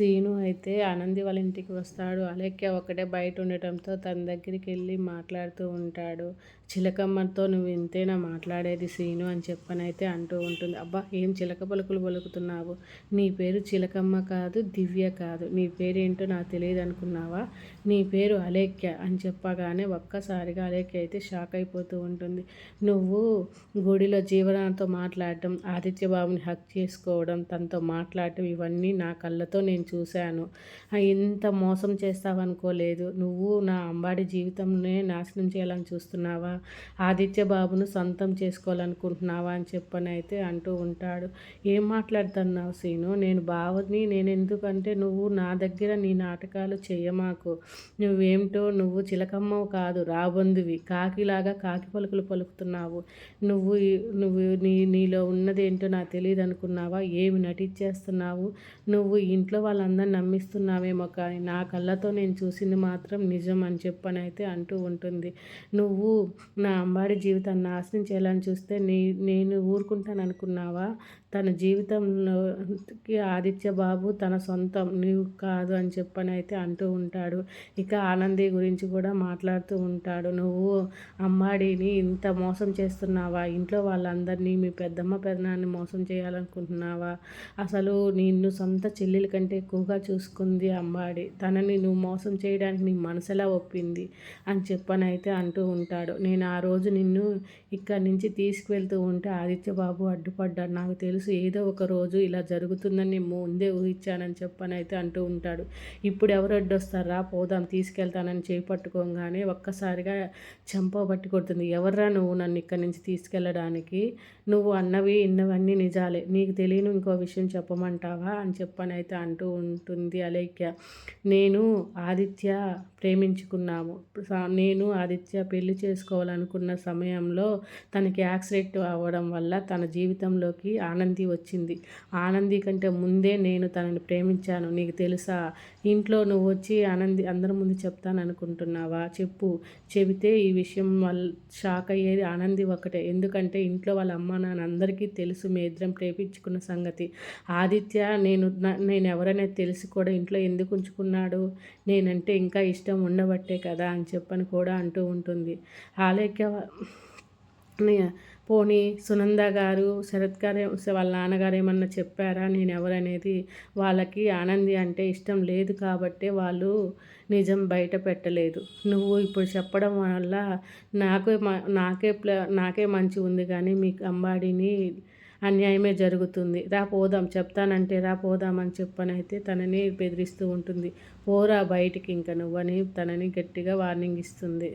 Scene అయితే ఆనంది వాళ్ళ ఇంటికి వస్తాడు. అలెక్య ఒకటే బయట ఉండటంతో తన దగ్గరికి వెళ్ళి మాట్లాడుతూ ఉంటాడు. చిలకమ్మతో నువ్వు ఇంతేనా మాట్లాడేది సీను? అని చెప్పనైతే అంటూ ఉంటుంది. అబ్బా ఏం చిలక పలుకులు పలుకుతున్నావు? నీ పేరు చిలకమ్మ కాదు దివ్య కాదు. నీ పేరేంటో నాకు తెలియదు అనుకున్నావా? నీ పేరు అలేఖ్య అని చెప్పగానే ఒక్కసారిగా అలేఖ్య అయితే షాక్ అయిపోతూ ఉంటుంది. నువ్వు గుడిలో జీవనంతో మాట్లాడటం ఆదిత్య బాబుని హక్ చేసుకోవడం తనతో మాట్లాడటం ఇవన్నీ నా కళ్ళతో నేను చూశాను. ఇంత మోసం చేస్తావనుకోలేదు. నువ్వు నా అంబాడి జీవితంనే నాశనం చేయాలని చూస్తున్నావా? ఆదిత్య బాబును సొంతం చేసుకోవాలనుకుంటున్నావా? అని చెప్పని అయితే అంటూ ఉంటాడు. ఏం మాట్లాడుతున్నావు సీను? నేను బావని నేను ఎందుకంటే నువ్వు నా దగ్గర నీ నాటకాలు చెయ్యమాకు. నువ్వేమిటో నువ్వు చిలకమ్మవు కాదు రాబందువి. కాకిలాగా కాకి పలుకులు పలుకుతున్నావు. నువ్వు నువ్వు నీ నీలో ఉన్నదేంటో నాకు తెలియదు అనుకున్నావా ఏమి నటించేస్తున్నావు? నువ్వు ఇంట్లో వాళ్ళందరిని నమ్మిస్తున్నావేమో కానీ నా కళ్ళతో నేను చూసింది మాత్రం నిజం అని చెప్పనైతే అంటూ ఉంటుంది. నువ్వు నా అంబాడి జీవితాన్ని నాశనం చేయాలని చూస్తే నీ నేను ఊరుకుంటాను అనుకున్నావా? తన జీవితంలోకి ఆదిత్య బాబు తన సొంతం నీవు కాదు అని చెప్పని అయితే అంటూ ఉంటాడు. ఇక ఆనంది గురించి కూడా మాట్లాడుతూ ఉంటాడు. నువ్వు అమ్మాడిని ఇంత మోసం చేస్తున్నావా? ఇంట్లో వాళ్ళందరినీ మీ పెద్దమ్మ పెదనాన్ని మోసం చేయాలనుకుంటున్నావా? అసలు నిన్ను సొంత చెల్లెల కంటే ఎక్కువగా చూసుకుంది అమ్మాడి తనని నువ్వు మోసం చేయడానికి నీ మనసులా ఒప్పింది? అని చెప్పని అయితే అంటూ ఉంటాడు. నేను ఆ రోజు నిన్ను ఇక్కడి నుంచి తీసుకువెళ్తూ ఉంటే ఆదిత్య బాబు అడ్డుపడ్డాడు. నాకు తెలుసు ఏదో ఒక రోజు ఇలా జరుగుతుందని నేను ముందే ఊహించానని చెప్పని అయితే అంటూ ఉంటాడు. ఇప్పుడు ఎవరు అడ్డొస్తారా? పోదాం తీసుకెళ్తానని చేపట్టుకోగానే ఒక్కసారిగా చెంప బట్టి కొడుతుంది. ఎవర్రా నువ్వు నన్ను ఇక్కడి నుంచి తీసుకెళ్ళడానికి నువ్వు అన్నవి ఇన్నవన్నీ నిజాలే. నీకు తెలియని ఇంకో విషయం చెప్పమంటావా? అని చెప్పని అయితే అంటూ ఉంటుంది అలేఖ్య. నేను ఆదిత్య ప్రేమించుకున్నాము. నేను ఆదిత్య పెళ్ళి చేసుకోవాలనుకున్న సమయంలో తనకి యాక్సిడెంట్ అవ్వడం వల్ల తన జీవితంలోకి ఆనంది వచ్చింది. ఆనంది కంటే ముందే నేను తనని ప్రేమించాను. నీకు తెలుసా? ఇంట్లో నువ్వు వచ్చి ఆనంది అందరి ముందు చెప్తాను అనుకుంటున్నావా చెప్పు. చెబితే ఈ విషయం వల్ల షాక్ అయ్యేది ఆనంది ఒకటే ఎందుకంటే ఇంట్లో వాళ్ళ అమ్మ నాన్న అందరికీ తెలుసు మీ ఇద్దరం ప్రేమించుకున్న సంగతి. ఆదిత్య నేను నేను ఎవరైనా తెలిసి కూడా ఇంట్లో ఎందుకు ఉంచుకున్నాడు నేనంటే ఇంకా ఇష్టం ఉండబట్టే కదా అని చెప్పని కూడా అంటూ ఉంటుంది. ఆలేఖ్య పోనీ సునంద గారు శరత్ గారు వాళ్ళ నాన్నగారు ఏమన్నా చెప్పారా? నేను ఎవరనేది వాళ్ళకి ఆనంది అంటే ఇష్టం లేదు కాబట్టి వాళ్ళు నిజం బయట పెట్టలేదు. నువ్వు ఇప్పుడు చెప్పడం వల్ల నాకే నాకే నాకే మంచి ఉంది కానీ మీకు అంబాడిని అన్యాయమే జరుగుతుంది. రా పోదాం చెప్తానంటే రా పోదామని చెప్పనైతే తనని బెదిరిస్తూ ఉంటుంది. పోరా బయటికి ఇంక నువ్వని తనని గట్టిగా వార్నింగ్ ఇస్తుంది.